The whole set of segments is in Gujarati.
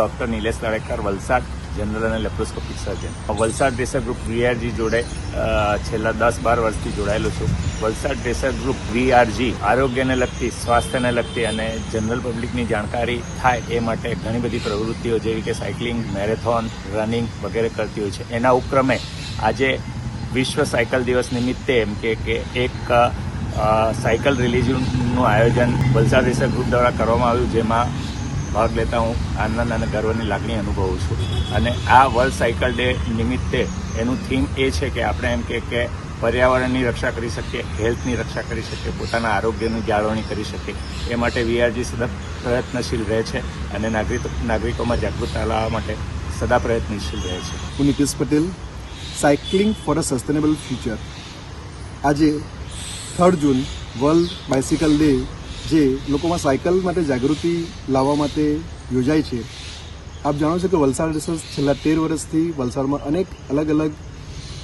ડોક્ટર નિલેશ લાડેકર, વલસાડ જનરલ અને laparoscopic surgeon. Valsad dresser group VRG જોડે છેલ્લા દસ બાર વર્ષથી જોડાયેલો છું. વલસાડ ડ્રેસર ગ્રુપ વીઆરજી આરોગ્યને લગતી, સ્વાસ્થ્યને લગતી અને જનરલ પબ્લિકની જાણકારી થાય એ માટે ઘણી બધી પ્રવૃત્તિઓ જેવી કે સાયકલિંગ, મેરેથોન, રનિંગ વગેરે કરતી હોય છે. એના ઉપક્રમે આજે વિશ્વ સાયકલ દિવસ નિમિત્તે એમ કે એક સાયકલ રિલીઝનું આયોજન વલસાડ ડ્રેસર ગ્રુપ દ્વારા કરવામાં આવ્યું, જેમાં ભાગ લેતા હું આનંદ અને ગર્વની લાગણી અનુભવું છું. અને આ વર્લ્ડ સાયકલ ડે નિમિત્તે એનું થીમ એ છે કે આપણે એમ કે કે પર્યાવરણની રક્ષા કરી શકીએ, હેલ્થની રક્ષા કરી શકીએ, પોતાના આરોગ્યની જાળવણી કરી શકીએ. એ માટે વીઆરજી સદા પ્રયત્નશીલ રહે છે અને નાગરિક, નાગરિકોમાં જાગૃતતા લાવવા માટે સદા પ્રયત્નશીલ રહે છે. હું Nitish Patel cycling for a sustainable future આજે third June world bicycle day જે લોકોમાં સાયકલ માટે જાગૃતિ લાવવા માટે યોજાય છે. આપ જાણો છો કે વલસાડ રિસર્ચ છેલ્લા તેર વર્ષથી વલસાડમાં અનેક અલગ અલગ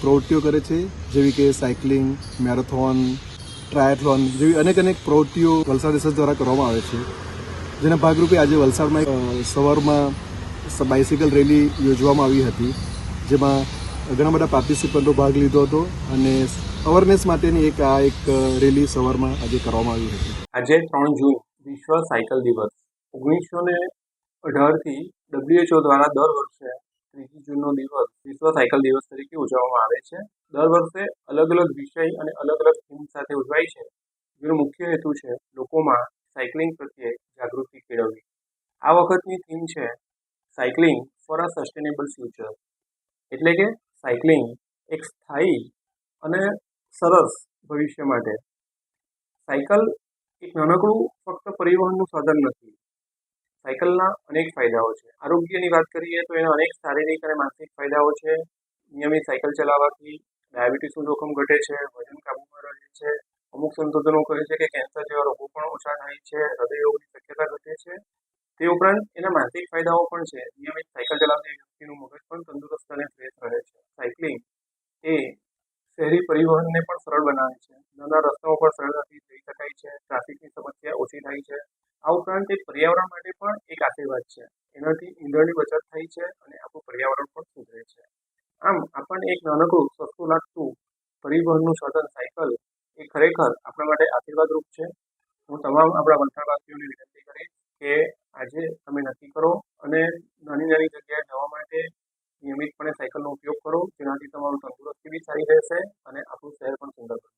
પ્રવૃત્તિઓ કરે છે. જેવી કે સાયકલિંગ, મેરેથોન, ટ્રાયથલોન જેવી અનેક અનેક પ્રવૃત્તિઓ વલસાડ રિસર્ચ દ્વારા કરવામાં આવે છે. જેના ભાગરૂપે આજે વલસાડમાં સવારમાં બાઇસિકલ રેલી યોજવામાં આવી હતી. જેમાં ઘણા બધા પાર્ટિસિપન્ટો ભાગ લીધો હતો અને અવેરનેસ માટેની એક, આ એક રેલી સવારમાં આજે કરવામાં આવી હતી. આજે ત્રણ જૂન, વિશ્વ સાયકલ દિવસ. ઓગણીસો ને અઢારથી ડબ્લ્યુએચઓ દ્વારા દર વર્ષે ત્રીજી જૂનનો દિવસ વિશ્વ સાયકલ દિવસ તરીકે ઉજવવામાં આવે છે. દર વર્ષે અલગ અલગ વિષય અને અલગ અલગ થીમ સાથે ઉજવાય છે. જેનો મુખ્ય હેતુ છે લોકોમાં સાયકલિંગ પ્રત્યે જાગૃતિ કેળવવી. આ વખતની થીમ છે cycling for a sustainable future. એટલે કે સાયકલિંગ એક સ્થાયી અને સરસ ભવિષ્ય માટે. સાયકલ એક નાનકડું ફક્ત પરિવહનનું સાધન નથી. સાયકલના અનેક ફાયદાઓ છે. આરોગ્યની વાત કરીએ તો એના અનેક શારીરિક અને માનસિક ફાયદાઓ છે. નિયમિત સાયકલ ચલાવવાથી ડાયાબિટીસનું જોખમ ઘટે છે, વજન કાબૂમાં રહે છે. અમુક સંશોધનો કહે છે કે કેન્સર જેવા રોગો પણ ઓછા થાય છે, હૃદયરોગની શક્યતા ઘટે છે. તે ઉપરાંત એના માનસિક ફાયદાઓ પણ છે. નિયમિત સાયકલ ચલાવતી વ્યક્તિનું મગજ પણ તંદુરસ્ત અને ફ્રેશ રહે છે. સાયકલિંગ એ શહેરી પરિવહનને પણ સરળ બનાવે છે. નાના રસ્તાઓ પર સરળતાથી જઈ શકાય છે. ટ્રાફિકની સમસ્યા ઓછી થાય છે. આ ઉપરાંત એક પર્યાવરણ માટે પણ એક આશીર્વાદ છે. એનાથી ઈંધણની બચત થાય છે અને આપણું પર્યાવરણ પણ સુધરે છે. આમ, આપણને એક નાનકડું, સસ્તું લાગતું પરિવહનનું સાધન, સાયકલ એ ખરેખર આપણા માટે આશીર્વાદરૂપ છે. હું તમામ આપણા વલસાડવાસીઓને વિનંતી કરીશ કે આજે તમે નક્કી કરો અને નાની નાની જગ્યાએ જવા માટે નિયમિતપણે સાયકલનો ઉપયોગ કરો, જેનાથી તમારું તંદુરસ્તી બી સારી રહેશે અને આપણું શહેર પણ સુંદર બનશે.